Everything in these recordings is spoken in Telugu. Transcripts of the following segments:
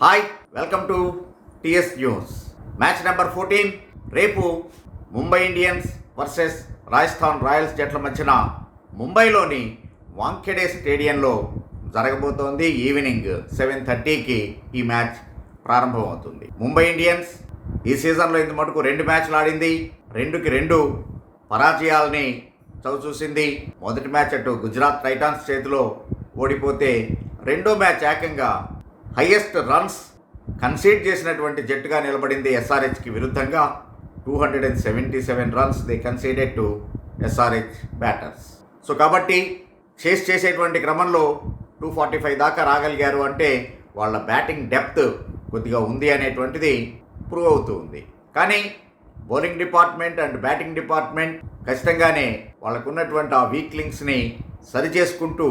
Hi welcome to TS news. Match number fourteen రేపు Mumbai Indians versus Rajasthan Royals జట్ల మధ్యన ముంబైలోని వాంఖెడే స్టేడియంలో జరగబోతోంది ఈవినింగ్ సెవెన్ థర్టీకి ఈ మ్యాచ్ ప్రారంభమవుతుంది. ముంబై ఇండియన్స్ ఈ సీజన్లో ఇంత మటుకు రెండు మ్యాచ్లు ఆడింది రెండుకి రెండు పరాజయాల్ని చూసింది మొదటి మ్యాచ్ అటు గుజరాత్ టైటాన్స్ చేతిలో ఓడిపోతే రెండో మ్యాచ్ ఏకంగా హయ్యెస్ట్ రన్స్ కన్సీడ్ చేసినటువంటి జట్టుగా నిలబడింది ఎస్ఆర్హెచ్కి విరుద్ధంగా. Two hundred and seventy seven runs they conceded to SRH batters so కాబట్టి చేస్ చేసేటువంటి క్రమంలో టూ ఫార్టీ ఫైవ్ దాకా రాగలిగారు అంటే వాళ్ళ బ్యాటింగ్ డెప్త్ కొద్దిగా ఉంది అనేటువంటిది ప్రూవ్ అవుతూ ఉంది. కానీ bowling department and batting department ఖచ్చితంగానే వాళ్ళకున్నటువంటి ఆ వీక్ లింక్స్ని సరిచేసుకుంటూ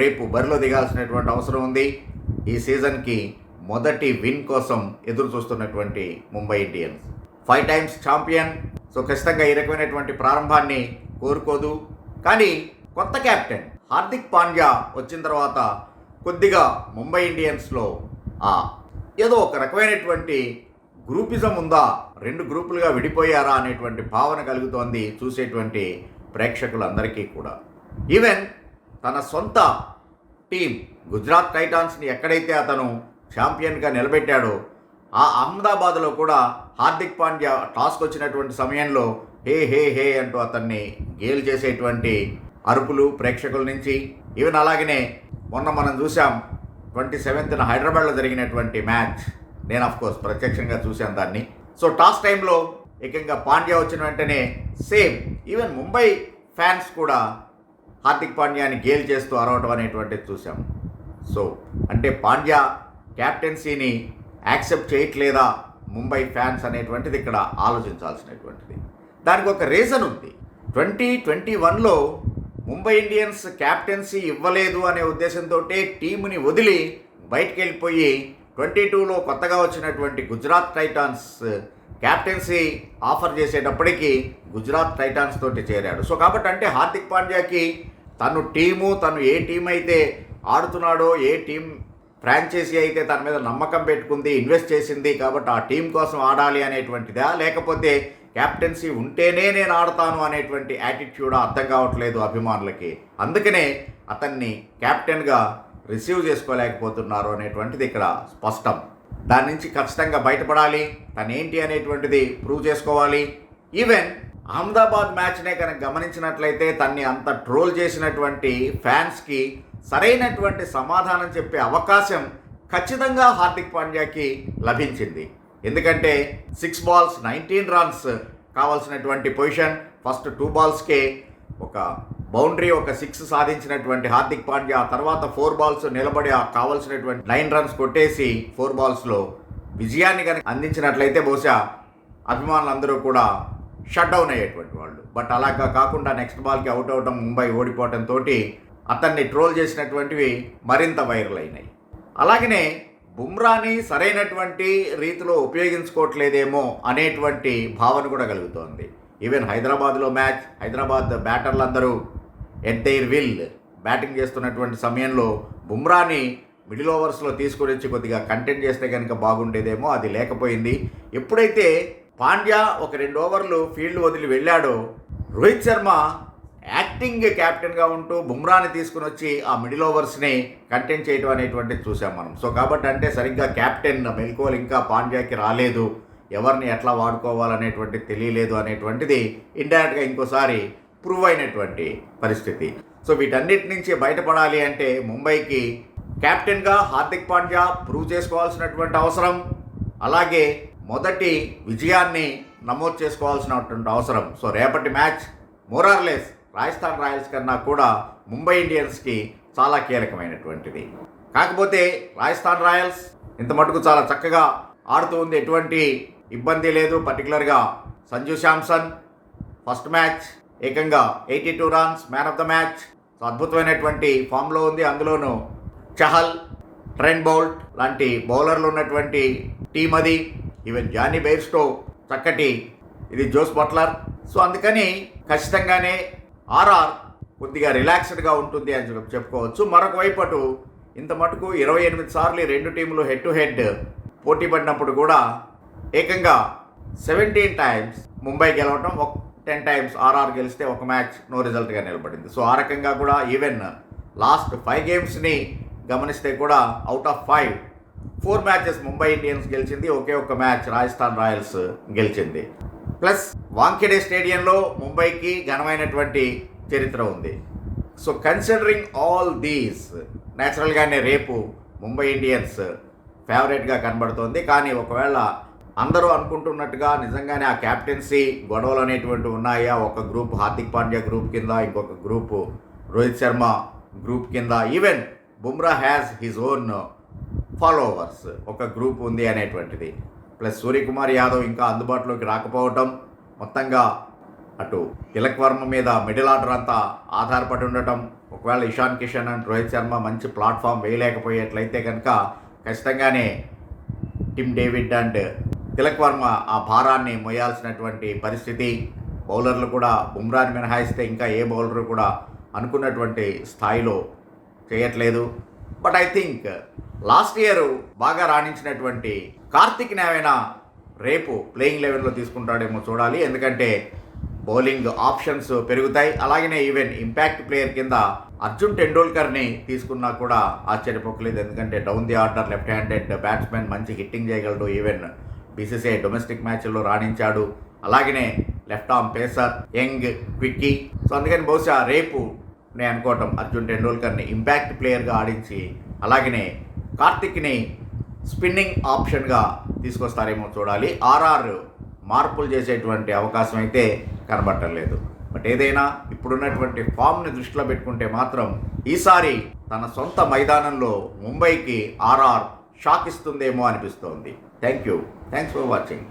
రేపు బరిలో దిగాల్సినటువంటి అవసరం ఉంది. ఈ సీజన్కి మొదటి విన్ కోసం ఎదురు చూస్తున్నటువంటి Mumbai Indians. Five times champion. So ఖచ్చితంగా ఈ రకమైనటువంటి ప్రారంభాన్ని కోరుకోదు. కానీ కొత్త కెప్టెన్ హార్దిక్ పాండ్యా వచ్చిన తర్వాత కొద్దిగా ముంబై ఇండియన్స్లో ఆ ఏదో ఒక రకమైనటువంటి గ్రూపిజం ఉందా రెండు గ్రూపులుగా విడిపోయారా అనేటువంటి భావన కలుగుతోంది చూసేటువంటి ప్రేక్షకులందరికీ కూడా. ఈవెన్ తన సొంత టీం గుజరాత్ టైటాన్స్ని ఎక్కడైతే అతను ఛాంపియన్గా నిలబెట్టాడో ఆ అహ్మదాబాద్లో కూడా హార్దిక్ పాండ్యా టాస్క్ వచ్చినటువంటి సమయంలో హే హే హే అంటూ అతన్ని గేల్ చేసేటువంటి అరుపులు ప్రేక్షకుల నుంచి. ఈవెన్ అలాగనే మొన్న మనం చూసాం ట్వంటీ సెవెంత్న హైదరాబాద్లో జరిగినటువంటి మ్యాచ్. నేను ఆఫ్ కోర్స్ ప్రత్యక్షంగా చూశాను దాన్ని. సో టాస్ టైంలో ఏకంగా పాండ్యా వచ్చిన వెంటనే సేమ్ ఈవెన్ ముంబై ఫ్యాన్స్ కూడా హార్దిక్ పాండ్యాని గేల్ చేస్తూ అరవటం అనేటువంటిది చూసాం సో అంటే పాండ్యా క్యాప్టెన్సీని యాక్సెప్ట్ చేయట్లేదా? ముంబై ఫ్యాన్స్ అనేటువంటిది ఇక్కడ ఆలోచించాల్సినటువంటిది. దానికి ఒక రీజన్ ఉంది. ట్వంటీ ట్వంటీ వన్లో ముంబై ఇండియన్స్ క్యాప్టెన్సీ ఇవ్వలేదు అనే ఉద్దేశంతో టీముని వదిలి బయటికి వెళ్ళిపోయి ట్వంటీ టూలో కొత్తగా వచ్చినటువంటి గుజరాత్ టైటాన్స్ క్యాప్టెన్సీ ఆఫర్ చేసేటప్పటికీ గుజరాత్ టైటాన్స్ తోటి చేరాడు. సో కాబట్టి అంటే హార్దిక్ పాండ్యాకి తను టీము తను ఏ టీం అయితే ఆడుతున్నాడో ఏ టీం ఫ్రాంచైజీ అయితే తన మీద నమ్మకం పెట్టుకుంది ఇన్వెస్ట్ చేసింది కాబట్టి ఆ టీం కోసం ఆడాలి అనేటువంటిదా? లేకపోతే క్యాప్టెన్సీ ఉంటేనే నేను ఆడతాను అనేటువంటి యాటిట్యూడ్ అర్థం కావట్లేదు అభిమానులకి. అందుకనే అతన్ని క్యాప్టెన్గా రిసీవ్ చేసుకోలేకపోతున్నారు అనేటువంటిది ఇక్కడ స్పష్టం. దాని నుంచి ఖచ్చితంగా బయటపడాలి. తనేంటి అనేటువంటిది ప్రూవ్ చేసుకోవాలి. ఈవెన్ అహ్మదాబాద్ మ్యాచ్నే కనుక గమనించినట్లయితే తన్ని అంత ట్రోల్ చేసినటువంటి ఫ్యాన్స్కి సరైనటువంటి సమాధానం చెప్పే అవకాశం ఖచ్చితంగా హార్దిక్ పాండ్యాకి లభించింది. ఎందుకంటే సిక్స్ బాల్స్ నైన్టీన్ రన్స్ కావాల్సినటువంటి పొజిషన్ ఫస్ట్ టూ బాల్స్కే ఒక బౌండరీ ఒక సిక్స్ సాధించినటువంటి హార్దిక్ పాండ్యా ఆ తర్వాత ఫోర్ బాల్స్ నిలబడి ఆ కావాల్సినటువంటి నైన్ రన్స్ కొట్టేసి ఫోర్ బాల్స్లో విజయాన్ని కనుక అందించినట్లయితే బహుశా అభిమానులందరూ కూడా షట్ డౌన్ అయ్యేటువంటి వాళ్ళు. బట్ అలాగా కాకుండా నెక్స్ట్ బాల్కి అవుట్ అవటం ముంబై ఓడిపోవటంతో అతన్ని ట్రోల్ చేసినటువంటివి మరింత వైరల్ అయినాయి. అలాగనే బుమ్రాని సరైనటువంటి రీతిలో ఉపయోగించుకోవట్లేదేమో అనేటువంటి భావన కూడా కలుగుతోంది. ఈవెన్ హైదరాబాద్లో మ్యాచ్ హైదరాబాద్ బ్యాటర్లందరూ ఎట్ దైర్ విల్ బ్యాటింగ్ చేస్తున్నటువంటి సమయంలో బుమ్రాని మిడిల్ ఓవర్స్లో తీసుకుని వచ్చి కొద్దిగా కంటెంట్ చేస్తే కనుక బాగుండేదేమో అది లేకపోయింది. ఎప్పుడైతే పాండ్యా ఒక రెండు ఓవర్లు ఫీల్డ్ వదిలి వెళ్ళాడో రోహిత్ శర్మ యాక్టింగ్ క్యాప్టెన్గా ఉంటూ బుమ్రాని తీసుకుని వచ్చి ఆ మిడిల్ ఓవర్స్ని కంటెంట్ చేయడం అనేటువంటిది చూసాం మనం. సో కాబట్టి అంటే సరిగ్గా క్యాప్టెన్ మెల్కోల్ ఇంకా పాండ్యాకి రాలేదు. ఎవరిని ఎట్లా వాడుకోవాలనేటువంటిది తెలియలేదు అనేటువంటిది ఇండైరెక్ట్గా ఇంకోసారి ప్రూవ్ అయినటువంటి పరిస్థితి. సో వీటన్నిటి నుంచి బయటపడాలి అంటే ముంబైకి కెప్టెన్గా హార్దిక్ పాండ్యా ప్రూవ్ చేసుకోవాల్సినటువంటి అవసరం. అలాగే మొదటి విజయాన్ని నమోదు చేసుకోవాల్సినటువంటి అవసరం. సో రేపటి మ్యాచ్ మోరార్లెస్ రాజస్థాన్ రాయల్స్ కన్నా కూడా ముంబై ఇండియన్స్కి చాలా కీలకమైనటువంటిది. కాకపోతే రాజస్థాన్ రాయల్స్ ఇంత మటుకు చాలా చక్కగా ఆడుతూ ఉంది. ఎటువంటి ఇబ్బంది లేదు. పర్టికులర్గా సంజు శాంసన్ ఫస్ట్ మ్యాచ్ ఏకంగా eighty two runs man of the match. అద్భుతమైనటువంటి ఫామ్లో ఉంది. అందులోనూ చహల్ ట్రెండ్ బౌల్ట్ లాంటి బౌలర్లు ఉన్నటువంటి టీం అది. ఈవెన్ జానీ బెయిర్స్టో చక్కటి ఇది జోస్ బట్లర్. సో అందుకని ఖచ్చితంగానే ఆర్ఆర్ కొద్దిగా రిలాక్స్డ్గా ఉంటుంది అని చెప్పి చెప్పుకోవచ్చు. మరొక వైపు అటు ఇంత మటుకు ఇరవై ఎనిమిది సార్లు రెండు టీంలు హెడ్ టు హెడ్ పోటీ పడినప్పుడు కూడా ఏకంగా సెవెంటీన్ టైమ్స్ ముంబై గెలవటం ఒక టెన్ టైమ్స్ ఆర్ఆర్ గెలిస్తే ఒక మ్యాచ్ నో రిజల్ట్గా నిలబడింది. సో ఆ రకంగా కూడా ఈవెన్ లాస్ట్ ఫైవ్ గేమ్స్ని గమనిస్తే కూడా out of five four matches Mumbai Indians గెలిచింది ఒకే ఒక్క మ్యాచ్ రాజస్థాన్ రాయల్స్ గెలిచింది. ప్లస్ వాంఖెడే స్టేడియంలో ముంబైకి ఘనమైనటువంటి చరిత్ర ఉంది. సో కన్సిడరింగ్ ఆల్ దీస్ న్యాచురల్గానే రేపు ముంబై ఇండియన్స్ ఫేవరెట్గా కనబడుతోంది. కానీ ఒకవేళ అందరూ అనుకుంటున్నట్టుగా నిజంగానే ఆ క్యాప్టెన్సీ గొడవలు అనేటువంటి ఉన్నాయా? ఒక గ్రూప్ హార్దిక్ పాండ్యా గ్రూప్ కింద ఇంకొక గ్రూప్ రోహిత్ శర్మ గ్రూప్ కింద. Even Bumrah has his own followers ఒక గ్రూప్ ఉంది అనేటువంటిది. ప్లస్ సూర్యకుమార్ యాదవ్ ఇంకా అందుబాటులోకి రాకపోవటం మొత్తంగా అటు తిలక్ వర్మ మీద మిడిల్ ఆర్డర్ అంతా ఆధారపడి ఉండటం ఒకవేళ ఇషాన్ కిషన్ అండ్ రోహిత్ శర్మ మంచి ప్లాట్ఫామ్ వేయలేకపోయేట్లయితే కనుక ఖచ్చితంగానే Tim David and Tilak Varma ఆ భారాన్ని మోయాల్సినటువంటి పరిస్థితి. బౌలర్లు కూడా బుమ్రాని మినహాయిస్తే ఇంకా ఏ బౌలరు కూడా అనుకున్నటువంటి స్థాయిలో చేయట్లేదు. But I think last year బాగా రాణించినటువంటి కార్తిక్ నేవైనా రేపు ప్లేయింగ్ లెవెల్లో తీసుకుంటాడేమో చూడాలి. ఎందుకంటే బౌలింగ్ ఆప్షన్స్ పెరుగుతాయి. అలాగనే ఈవెన్ ఇంపాక్ట్ ప్లేయర్ కింద అర్జున్ టెండూల్కర్ని తీసుకున్నా కూడా ఆశ్చర్యపోకలేదు. ఎందుకంటే down the order left handed batsmen మంచి హిట్టింగ్ చేయగలడు. ఈవెన్ బీసీసీఐ డొమెస్టిక్ మ్యాచ్ల్లో రాణించాడు. అలాగనే left arm pacer young quickie so అందుకని బహుశా రేపు నేను అనుకోవటం. అర్జున్ టెండూల్కర్ని ఇంపాక్ట్ ప్లేయర్గా ఆడించి అలాగనే కార్తిక్ని స్పిన్నింగ్ ఆప్షన్గా తీసుకొస్తారేమో చూడాలి. ఆర్ఆర్ మార్పులు చేసేటువంటి అవకాశం అయితే కనబట్టలేదు బట్ ఏదైనా ఇప్పుడున్నటువంటి ఫామ్ని దృష్టిలో పెట్టుకుంటే మాత్రం ఈసారి తన సొంత మైదానంలో ముంబైకి ఆర్ఆర్ షాక్ ఇస్తుందేమో అనిపిస్తోంది. Thank you thanks for watching